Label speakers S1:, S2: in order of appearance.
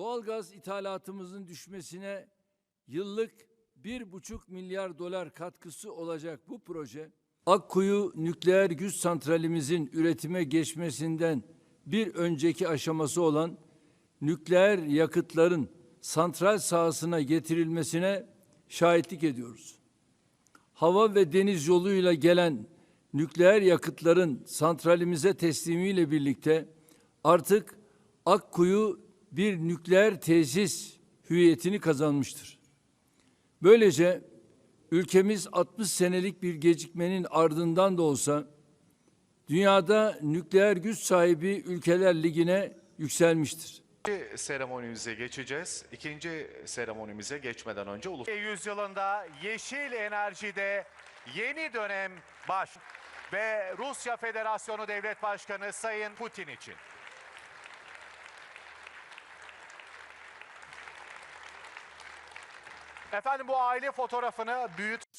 S1: doğalgaz ithalatımızın düşmesine yıllık bir buçuk milyar dolar katkısı olacak bu proje, Akkuyu nükleer güç santralimizin üretime geçmesinden bir önceki aşaması olan nükleer yakıtların santral sahasına getirilmesine şahitlik ediyoruz. Hava ve deniz yoluyla gelen nükleer yakıtların santralimize teslimiyle birlikte artık Akkuyu bir nükleer tesis hüviyetini kazanmıştır. Böylece ülkemiz 60 senelik bir gecikmenin ardından da olsa dünyada nükleer güç sahibi ülkeler ligine yükselmiştir.
S2: İkinci seremonimize geçeceğiz. İkinci seremonimize geçmeden önce ulus
S3: yüzyılında yeşil enerjide yeni dönem baş ve Rusya Federasyonu Devlet Başkanı Sayın Putin için. Efendim bu aile fotoğrafını büyüt